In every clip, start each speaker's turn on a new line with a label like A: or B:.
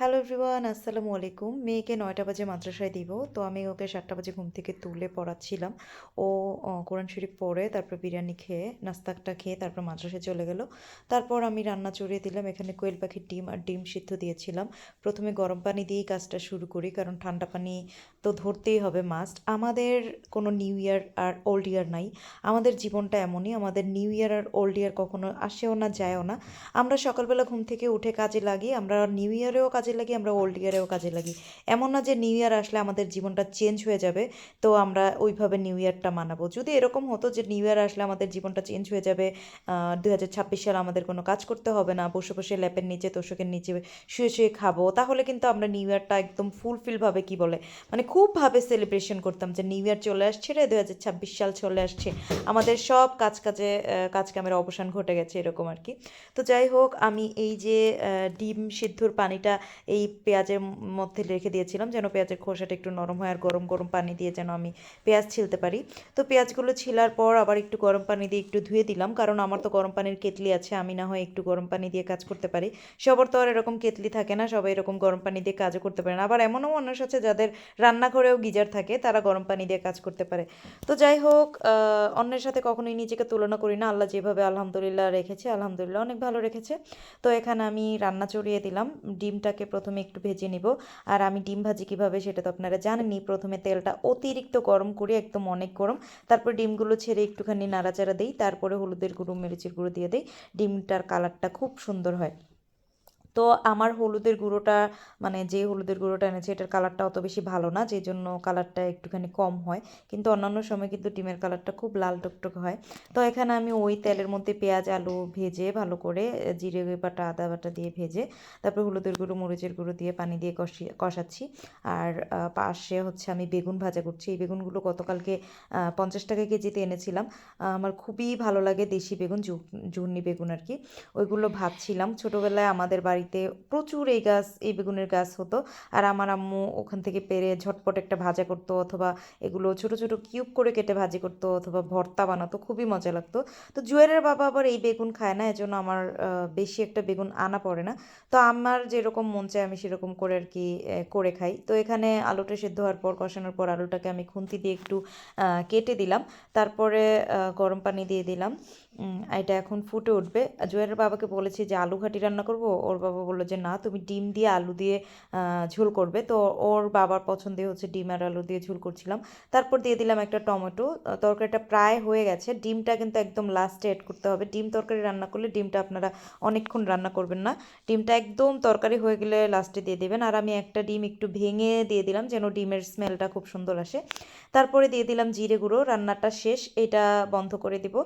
A: Hello everyone আসসালামু আলাইকুম। মেয়েকে নয়টা বাজে মাদ্রাসায় দিব, তো আমি ওকে সাতটা বাজে ঘুম থেকে তুলে পড়াচ্ছিলাম। ও কোরআন শরীফ পরে তারপর বিরিয়ানি খেয়ে নাস্তাকটা খেয়ে, তারপর মাদ্রাসায় চলে গেল। তারপর আমি রান্না চড়িয়ে দিলাম, এখানে কোয়েল পাখির ডিম আর ডিম সিদ্ধ দিয়েছিলাম। প্রথমে গরম পানি দিয়েই কাজটা শুরু করি, কারণ ঠান্ডা পানি তো ধরতেই হবে মাস্ট আমাদের কোনো নিউ ইয়ার আর ওল্ড ইয়ার নাই। আমাদের জীবনটা এমনই, আমাদের নিউ ইয়ার আর ওল্ড ইয়ার কখনো আসেও না, যায়ও না। আমরা সকালবেলা ঘুম থেকে উঠে কাজে লাগি, আমরা নিউ ইয়ারেও কাজে লাগি, আমরা ওল্ড ইয়ারেও কাজে লাগি। এমন না যে নিউ ইয়ার আসলে আমাদের জীবনটা চেঞ্জ হয়ে যাবে, তো আমরা ওইভাবে নিউ ইয়ারটা মানাবো। যদি এরকম হতো যে নিউ ইয়ার আসলে আমাদের জীবনটা চেঞ্জ হয়ে যাবে দু হাজার সালে আমাদের কোনো কাজ করতে হবে না, বসে বসে ল্যাপের নিচে তোষকের নিচে শুয়ে শুয়ে খাব, তাহলে কিন্তু আমরা নিউ ইয়ারটা একদম ফুলফিলভাবে কি বলে? মানে খুবভাবে সেলিব্রেশন করতাম যে নিউ ইয়ার চলে আসছে রে দু হাজার ছাব্বিশ সাল চলে আসছে। আমাদের সব কাজ কাজে আহ, কাজ কামের অবসান ঘটে গেছে এরকম আর কি। তো যাই হোক আমি এই যে ডিম সিদ্ধুর পানিটা এই পেঁয়াজের মধ্যে রেখে দিয়েছিলাম যেন পেঁয়াজের খোসাটা একটু নরম হয় আর গরম গরম পানি দিয়ে যেন আমি পেঁয়াজ ছিলতে পারি। তো পেঁয়াজগুলো ছিলার পর আবার একটু গরম পানি দিয়ে একটু ধুয়ে দিলাম কারণ আমার তো গরম পানির কেতলি আছে আমি না হয় একটু গরম পানি দিয়ে কাজ করতে পারি। সবার তো আর এরকম কেতলি থাকে না সবাই এরকম গরম পানি দিয়ে কাজও করতে পারে না। আবার এমনও মানুষ আছে যাদের রান্নাঘরেও গিজার থাকে, তারা গরম পানি দিয়ে কাজ করতে পারে। তো যাই হোক অন্যের সাথে কখনোই নিজেকে তুলনা করি না। আল্লাহ যেভাবে আলহামদুলিল্লাহ রেখেছে, আলহামদুলিল্লাহ অনেক ভালো রেখেছে। তো এখানে আমি রান্না চড়িয়ে দিলাম। ডিমটাকে প্রথমে একটু ভেজে নিব। আর আমি ডিম ভাজি কীভাবে সেটা তো আপনারা জানেনই। প্রথমে তেলটা অতিরিক্ত গরম করে, একদম অনেক গরম। তারপর ডিমগুলো ছেড়ে একটুখানি নাড়াচাড়া দিই। তারপরে হলুদের গুঁড়ো, মরিচের গুঁড়ো দিয়ে দিই। ডিমটার কালারটা খুব সুন্দর হয়। তো আমার হলুদের গুঁড়োটা মানে যে হলুদের গুঁড়োটা এনেছে, এটার কালারটা অত বেশি ভালো না যেই জন্য কালারটা একটুখানি কম হয়। কিন্তু অন্যান্য সময় কিন্তু ডিমের কালারটা খুব লাল টকটক হয়। তো এখানে আমি ওই তেলের মধ্যে পেঁয়াজ, আলু ভেজে ভালো করে জিরে বাটা, আদা বাটা দিয়ে ভেজে, তারপর হলুদের গুঁড়ো, মরিচের গুঁড়ো দিয়ে পানি দিয়ে কষি, কষাচ্ছি। আর পাশে হচ্ছে আমি বেগুন ভাজা করছি। এই বেগুনগুলো গতকালকে পঞ্চাশ টাকা কেজিতে এনেছিলাম। আমার খুবই ভালো লাগে দেশি বেগুন, জু- জুর্নি বেগুন আর কি। ওইগুলো ভাবছিলাম। ছোটোবেলায় আমাদের বাড়িতে প্রচুর এই গাছ, এই বেগুনের গাছ হতো। আর আমার আম্মু ওখান থেকে পেরে ঝটপট একটা ভাজা করতো অথবা এগুলো ছোট ছোট কিউব করে কেটে ভাজি করতো অথবা ভর্তা বানাতো, খুবই মজা লাগতো। তো জুয়েলের বাবা আবার এই বেগুন খায় না, এজন্য আমার বেশি একটা বেগুন আনা পড়ে না। তো আমার যেরকম মন চায় আমি সেরকম করে আর কি করে খাই। তো এখানে আলুটা সেদ্ধ হওয়ার পর, কষানোর পর আলুটাকে আমি খুন্তি দিয়ে একটু কেটে দিলাম। তারপরে গরম পানি দিয়ে দিলাম। এটা এখন ফুটে উঠবে। জুয়েলের বাবাকে বলেছি যে, আলু ঘাটি রান্না করব। ওর বাবা বলল যে, না, তুমি ডিম দিয়ে আলু দিয়ে ঝোল করবে। তো ওর বাবার পছন্দে হচ্ছে ডিম আর আলু দিয়ে ঝোল করছিলাম। তারপর দিয়ে দিলাম একটা টমেটো। তরকারিটা প্রায় হয়ে গেছে। ডিমটা কিন্তু একদম লাস্টে অ্যাড করতে হবে। ডিম তরকারি রান্না করলে ডিমটা আপনারা অনেকক্ষণ রান্না করবেন না। ডিমটা একদম তরকারি হয়ে গেলে লাস্টে দিয়ে দেবেন। আর আমি একটা ডিম একটু ভেঙে দিয়ে দিলাম যেন ডিমের স্মেলটা খুব সুন্দর আসে। তারপরে দিয়ে দিলাম জিরে গুঁড়ো। রান্নাটা শেষ। এটা বন্ধ করে দিব।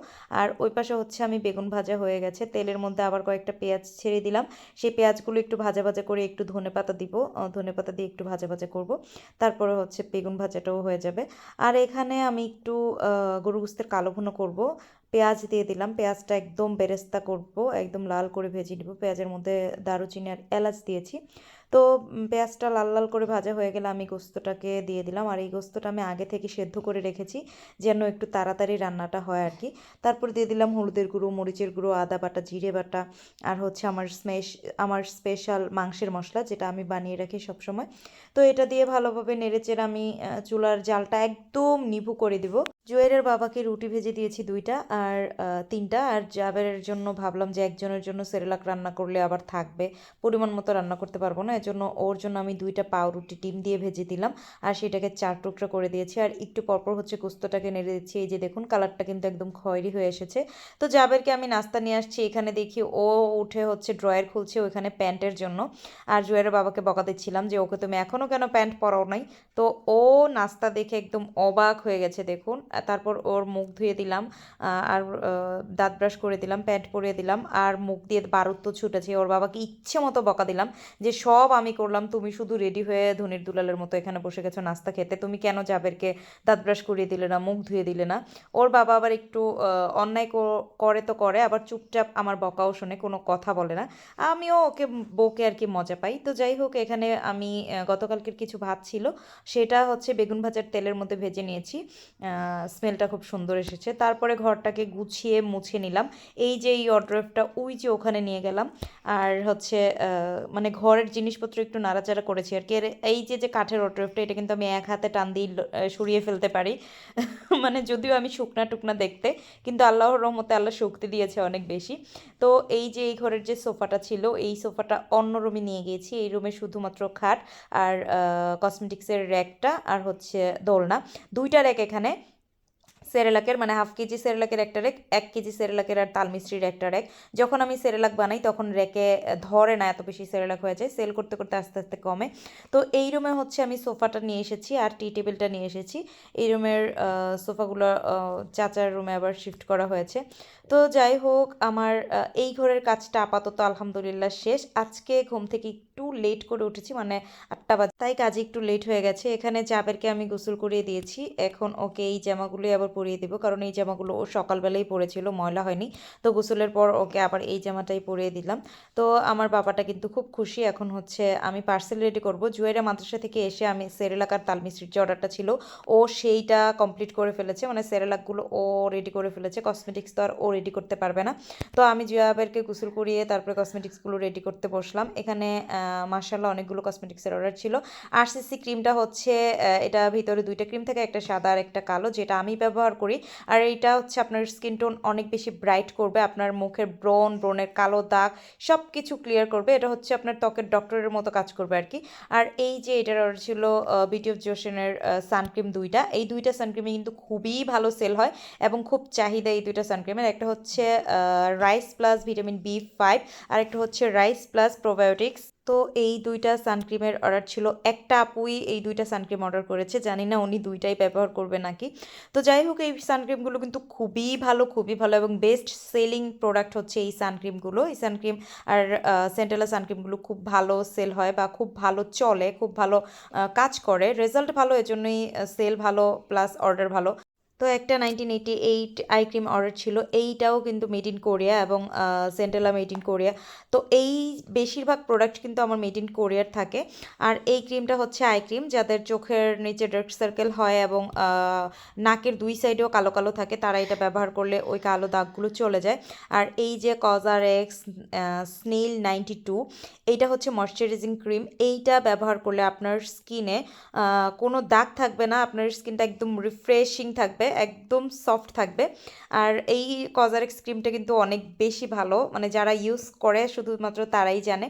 A: আর ওই পাশে হচ্ছে আমি বেগুন ভাজা হয়ে গেছে। তেলের মধ্যে আবার কয়েকটা পেঁয়াজ ছেড়ে দিলাম। সেই পেঁয়াজগুলো একটু ভাজা ভাজা করে একটু ধনেপাতা দিব। ধনেপাতা দিয়ে একটু ভাজা ভাজা করব। তারপরে হচ্ছে বেগুন ভাজাটাও হয়ে যাবে। আর এখানে আমি একটু গরু গোস্তের কালো ভুনো করব। পেঁয়াজ দিয়ে দিলাম। পেঁয়াজটা একদম বেরেস্তা করব। একদম লাল করে ভেজে নিব। পেঁয়াজের মধ্যে দারুচিনি আর এলাচ দিয়েছি। তো পেঁয়াজটা লাল লাল করে ভাজা হয়ে গেলে আমি গোস্তটাকে দিয়ে দিলাম। আর এই গোস্তটা আমি আগে থেকে সেদ্ধ করে রেখেছি, যেন একটু তাড়াতাড়ি রান্নাটা হয় আর কি। তারপর দিয়ে দিলাম হলুদের গুঁড়ো, মরিচের গুঁড়ো, আদা বাটা, জিরে বাটা, আর হচ্ছে আমার স্মেশ, আমার স্পেশাল মাংসের মশলা যেটা আমি বানিয়ে রাখি সবসময়। তো এটা দিয়ে ভালোভাবে নেড়েচেড়ে আমি চুলার জালটা একদম নিভু করে দিব। জুয়েলের বাবাকে রুটি ভেজে দিয়েছি দুইটা আর তিনটা। আর জাবেরের জন্য ভাবলাম যে একজনের জন্য সেরেলাক রান্না করলে আবার থাকবে। পরিমাণ মতো রান্না করতে পারব না এজন্য ওর জন্য আমি দুইটা পাউরুটি ডিম দিয়ে ভেজে দিলাম। আর সেটাকে চার টুকরো করে দিয়েছি। আর একটু পরপর হচ্ছে গোস্তটাকে নেড়ে দিচ্ছি। এই যে দেখুন, কালারটা কিন্তু একদম খয়েরি হয়ে এসেছে। তো জাবেরকে আমি নাস্তা নিয়ে আসছি। এখানে দেখি ও উঠে হচ্ছে ড্রয়ার খুলছে ওইখানে প্যান্টের জন্য। আর জুয়েলের বাবাকে বকা দিচ্ছিলাম যে, ওকে তুমি এখনও কেন প্যান্ট পরাও নাই? তো ও নাস্তা দেখে একদম অবাক হয়ে গেছে, দেখুন। তারপর ওর মুখ ধুয়ে দিলাম। আর দাঁত ব্রাশ করে দিলাম, প্যান্ট পরিয়ে দিলাম। আর মুখ দিয়ে বারুদ তো ছুটেছে। ওর বাবাকে ইচ্ছে মতো বকা দিলাম যে, সব আমি করলাম, তুমি শুধু রেডি হয়ে ধনির দুলালের মতো এখানে বসে গেছো, নাস্তা খেতে। তুমি কেন জাবেরকে দাঁত ব্রাশ করিয়ে দিলে না, মুখ ধুয়ে দিলে না? ওর বাবা আবার একটু অন্যায় করে তো করে, আবার চুপচাপ আমার বকাও শোনে, কোনো কথা বলে না। আমিও ওকে বকে আর কি মজা পাই। তো যাই হোক, এখানে আমি গতকালকের কিছু ভাত ছিল, সেটা হচ্ছে বেগুন ভাজার তেলের মধ্যে ভেজে নিয়েছি। স্মেলটা খুব সুন্দর এসেছে। তারপরে ঘরটাকে গুছিয়ে মুছে নিলাম। এই যে এই অড্রেফটা ওই যে ওখানে নিয়ে গেলাম। আর হচ্ছে মানে ঘরের জিনিস জিনিসপত্র একটু নাড়াচাড়া করেছি আর কি। এই যে যে কাঠের ওটরেফটা এটা কিন্তু আমি এক হাতে টান দিয়ে সরিয়ে ফেলতে পারি। মানে যদিও আমি শুকনা টুকনা দেখতে, কিন্তু আল্লাহর রহমতে আল্লাহ শক্তি দিয়েছে অনেক বেশি। তো এই যে, এই ঘরের যে সোফাটা ছিল, এই সোফাটা অন্য রুমে নিয়ে গিয়েছি। এই রুমে শুধুমাত্র খাট আর কসমেটিক্সের র্যাকটা আর হচ্ছে দোলনা। দুইটা র্যাক এখানে। সেরেলাকের মানে হাফ কেজি সেরেলাকের একটা রেক, এক কেজি সেরেলাকের আর তাল মিস্ত্রির একটা রেক। যখন আমি সেরেলাক বানাই, তখন রেকে ধরে না এত বেশি সেরেলাক হয়ে যায়, সেল করতে করতে আস্তে আস্তে কমে। তো এই রুমে হচ্ছে আমি সোফাটা নিয়ে এসেছি আর টি টেবিলটা নিয়ে এসেছি। এই রুমের সোফাগুলো চাচার রুমে আবার শিফট করা হয়েছে। তো যাই হোক, আমার এই ঘরের কাজটা আপাতত আলহামদুলিল্লাহ শেষ। আজকে ঘুম থেকে একটু লেট করে উঠেছি মানে আটটা বাজে। তাই কাজে একটু লেট হয়ে গেছে। এখানে জাবেরকে আমি গোসল করিয়ে দিয়েছি। এখন ওকে এই জামাগুলোই আবার পরিয়ে দেবো, কারণ এই জামাগুলো ও সকালবেলাই পরেছিল, ময়লা হয়নি। তো গোসলের পর ওকে আবার এই জামাটাই পরিয়ে দিলাম। তো আমার বাবাটা কিন্তু খুব খুশি। এখন হচ্ছে আমি পার্সেল রেডি করব। জুয়েরা মাদ্রাসা থেকে এসে আমি সেরেলাক আর তালমিস্ত্রির যে অর্ডারটা ছিল, ও সেইটা কমপ্লিট করে ফেলেছে। মানে সেরেলাকগুলো ও রেডি করে ফেলেছে। কসমেটিক্স তো আর ও রেডি করতে পারবে না। তো আমি জুয়াবেরকে গোসল করিয়ে তারপরে কসমেটিক্সগুলো রেডি করতে বসলাম। এখানে মার্শাল্লাহ অনেকগুলো কসমেটিক্সের অর্ডার ছিল। আর সিসি ক্রিমটা হচ্ছে এটা ভিতরে দুইটা ক্রিম থাকে, একটা সাদা আর একটা কালো, যেটা আমি ব্যবহার করি। আর এইটা হচ্ছে আপনার স্কিন টোন অনেক বেশি ব্রাইট করবে, আপনার মুখের ব্রন ব্রনের কালো দাগ সব কিছু ক্লিয়ার করবে। এটা হচ্ছে আপনার ত্বকের ডক্টরের মতো কাজ করবে আর কি আর এই যে এটার অর্ডার ছিল বিউটি অফ জোশনের সানক্রিম দুইটা। এই দুইটা সানক্রিমে কিন্তু খুবই ভালো সেল হয় এবং খুব চাহিদা এই দুইটা সানক্রিমের একটা হচ্ছে rice plus vitamin B five আর একটা হচ্ছে রাইস প্লাস প্রোবায়োটিক্স তো এই দুইটা সানক্রিমের অর্ডার ছিল। একটা আপুই এই দুইটা সানক্রিম অর্ডার করেছে, জানি না উনি দুইটাই ব্যবহার করবে নাকি। তো যাই হোক, এই সানক্রিমগুলো কিন্তু খুবই ভালো খুবই ভালো এবং বেস্ট সেলিং প্রোডাক্ট হচ্ছে এই সানক্রিমগুলো। এই সানক্রিম আর সেন্টেলা সানক্রিমগুলো খুব ভালো সেল হয় বা খুব ভালো চলে, খুব ভালো কাজ করে। রেজাল্ট ভালো, এজন্যই সেল ভালো প্লাস অর্ডার ভালো। তো একটা nineteen eighty eight eye cream order ছিল। এইটাও কিন্তু মেড ইন কোরিয়া এবং সেন্টেলা মেড ইন কোরিয়া তো এই বেশিরভাগ প্রোডাক্ট কিন্তু আমার মেড ইন কোরিয়ার থাকে। আর এই ক্রিমটা হচ্ছে আই ক্রিম যাদের চোখের নিচে ডার্ক সার্কেল হয় এবং নাকের দুই সাইডেও কালো কালো থাকে, তারা এটা ব্যবহার করলে ওই কালো দাগগুলো চলে যায়। আর এই যে COSRX snail ninety two এইটা হচ্ছে ময়শ্চারাইজিং ক্রিম এইটা ব্যবহার করলে আপনার স্কিনে কোনো দাগ থাকবে না, আপনার স্কিনটা একদম রিফ্রেশিং থাকবে একদম সফট থাকবে। আর এই কজারেক্স ক্রিমটা কিন্তু অনেক বেশি ভালো। মানে যারা ইউজ করে, শুধুমাত্র তারাই জানে।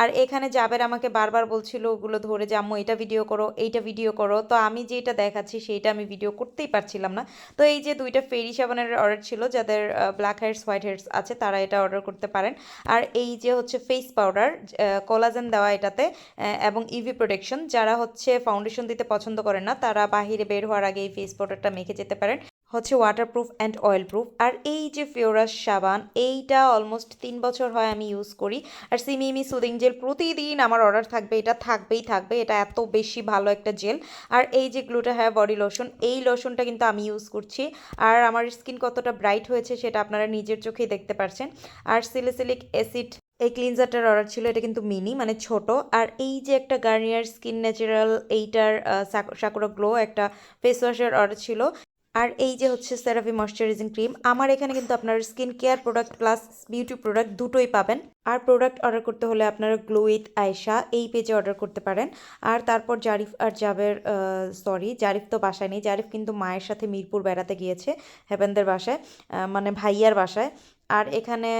A: আর এখানে যাবের আমাকে বারবার বলছিল, ওগুলো ধরে যে, আম্মু, এটা ভিডিও করো, এইটা ভিডিও করো। তো আমি যেটা দেখাচ্ছি, সেইটা আমি ভিডিও করতেই পারছিলাম না। তো এই যে, দুইটা ফেরি সাবানের অর্ডার ছিল, যাদের ব্ল্যাক হেয়ার্স হোয়াইট হেয়ার্স আছে, তারা এটা অর্ডার করতে পারেন। আর এই যে, হচ্ছে ফেস পাউডার কোলাজেন দেওয়া এটাতে এবং ইভি প্রোটেকশন যারা হচ্ছে ফাউন্ডেশন দিতে পছন্দ করেন না, তারা বাহিরে বের হওয়ার আগে এই ফেস পাউডারটা মেখে যেতে পারেন, হচ্ছে ওয়াটারপ্রুফ অ্যান্ড অয়েল প্রুফ আর এই যে ফিওরাস সাবান এইটা অলমোস্ট তিন বছর হয় আমি ইউজ করি। আর সিমিমি সুদিং জেল প্রতিদিন আমার অর্ডার থাকবে, এটা থাকবেই, থাকবে। এটা এত বেশি ভালো একটা জেল আর এই যে গ্লুটা হ্যাঁ বডি লোশন এই লোশনটা কিন্তু আমি ইউজ করছি। আর আমার স্কিন কতটা ব্রাইট হয়েছে সেটা আপনারা নিজের চোখেই দেখতে পারছেন। আর সিলিসিলিক অ্যাসিড এই ক্লিনজারটার অর্ডার ছিল, এটা কিন্তু মিনি মানে ছোট। আর এই যে একটা গার্নিয়ার স্কিন ন্যাচারাল এইটার সাকুরা গ্লো একটা ফেস ওয়াশের অর্ডার ছিল। আর এই যে হচ্ছে সেরাভি ময়শ্চারাইজিং ক্রিম আমার এখানে কিন্তু আপনার skin care product plus beauty product দুটোই পাবেন। আর প্রোডাক্ট অর্ডার করতে হলে আপনারা গ্লো উইথ আয়শা এই পেজে অর্ডার করতে পারেন। আর তারপর জারিফ আর জাবের সরি জারিফ তো বাসায় নেই। জারিফ কিন্তু মায়ের সাথে মিরপুর বেড়াতে গিয়েছে হেভেনদের বাসায় মানে ভাইয়ার বাসায়। আর এখানে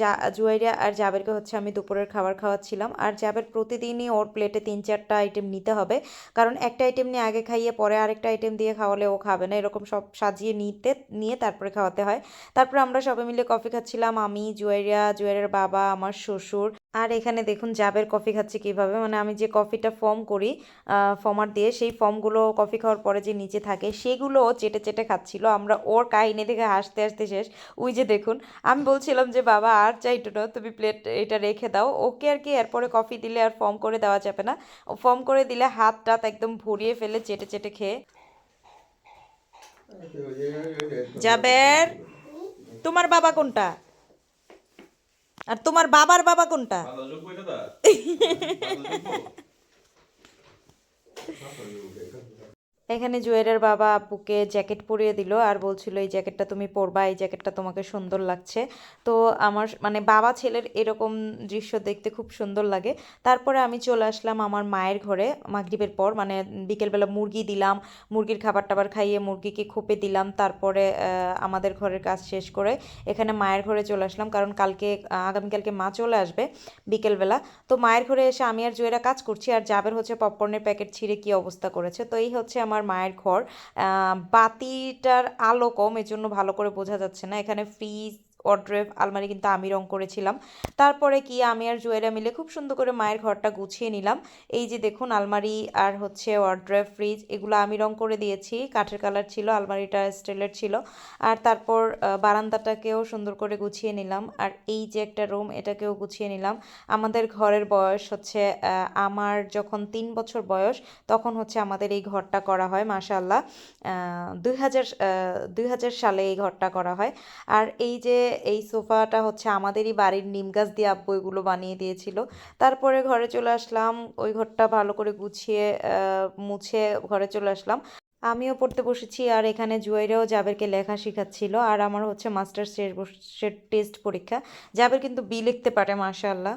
A: যা জা, জুয়াইরিয়া আর জাবেরকে হচ্ছে আমি দুপুরের খাবার খাওয়াচ্ছিলাম। আর জাবের প্রতিদিনই ওর প্লেটে তিন চারটা আইটেম নিতে হবে। কারণ একটা আইটেম নিয়ে আগে খাইয়ে পরে আরেকটা আইটেম দিয়ে খাওয়ালে ও খাবে না। এরকম সব সাজিয়ে নিতে, নিয়ে তারপরে খাওয়াতে হয়। তারপরে আমরা সবাই মিলে কফি খাচ্ছিলাম। আমি জুয়াইরা জুয়াইরের বাবা, আমার শ্বশুর আর এখানে দেখুন জাবের কফি খাচ্ছে কীভাবে মানে আমি যে কফিটা ফর্ম করি ফর্মার দিয়ে সেই ফর্মগুলো কফি খাওয়ার পরে যে নিচে থাকে সেগুলো চেটে চেটে খাচ্ছিল আমরা ওর কাহিনী দেখে হাসতে হাসতে শেষ ওই যে দেখুন আমি বলছিলাম যে বাবা আর চাইটো না তুমি প্লেট এটা রেখে দাও ওকে আর কি এরপরে কফি দিলে আর ফর্ম করে দেওয়া যাবে না ফর্ম করে দিলে হাত টাত একদম ভরিয়ে ফেলে চেটে চেটে খেয়ে জাবের তোমার বাবা কোনটা আর তোমার বাবার বাবা কোনটা? এখানে জুয়েলের বাবা আপুকে জ্যাকেট পরিয়ে দিল আর বলছিল, এই জ্যাকেটটা তুমি পরবা, এই জ্যাকেটটা তোমাকে সুন্দর লাগছে। তো আমার মানে বাবা ছেলের এরকম দৃশ্য দেখতে খুব সুন্দর লাগে। তারপরে আমি চলে আসলাম আমার মায়ের ঘরে মাগরিবের পর। মানে বিকেলবেলা মুরগি দিলাম, মুরগির খাবার টাবার খাইয়ে মুরগিকে খোপে দিলাম। তারপরে আমাদের ঘরের কাজ শেষ করে এখানে মায়ের ঘরে চলে আসলাম। কারণ কালকে আগামীকালকে মা চলে আসবে বিকেলবেলা। তো মায়ের ঘরে এসে আমি আর জুয়েরা কাজ করছি। আর জাবের হচ্ছে পপকর্নের প্যাকেট ছিঁড়ে কি অবস্থা করেছে? তো এই হচ্ছে আমার মায়ের ঘর। বাতিটার আলো কম এজন্য ভালো করে বোঝা যাচ্ছে না। এখানে ফ্রিজ ওয়ার্ড্রেভ আলমারি কিন্তু আমি রং করেছিলাম। তারপরে কি আমি আর জুয়েরা মিলে খুব সুন্দর করে মায়ের ঘরটা গুছিয়ে নিলাম। এই যে দেখুন আলমারি আর হচ্ছে ওয়ার্ড্রেভ ফ্রিজ, এগুলো আমি রং করে দিয়েছি। কাঠের কালার ছিল, আলমারিটা স্টিলের ছিল। আর তারপর বারান্দাটাকেও সুন্দর করে গুছিয়ে নিলাম। আর এই যে একটা রুম, এটাকেও গুছিয়ে নিলাম। আমাদের ঘরের বয়স হচ্ছে আমার যখন তিন বছর বয়স, তখন হচ্ছে আমাদের এই ঘরটা করা হয় মাশাল্লাহ দুই হাজার দুই হাজার সালে এই ঘরটা করা হয়। আর এই যে এই সোফাটা হচ্ছে আমাদেরই বাড়ির নিম গাছ দিয়ে আব্বু এগুলো বানিয়ে দিয়েছিল। তারপরে ঘরে চলে আসলাম, ওই ঘরটা ভালো করে গুছিয়ে মুছে ঘরে চলে আসলাম। আমিও পড়তে বসেছি আর এখানে জুয়াইরাও জাবেরকে লেখা শেখাচ্ছিল আর আমার হচ্ছে মাস্টার্স বর্ষের টেস্ট পরীক্ষা। জাবের কিন্তু বি লিখতে পারে, মাশাআল্লাহ।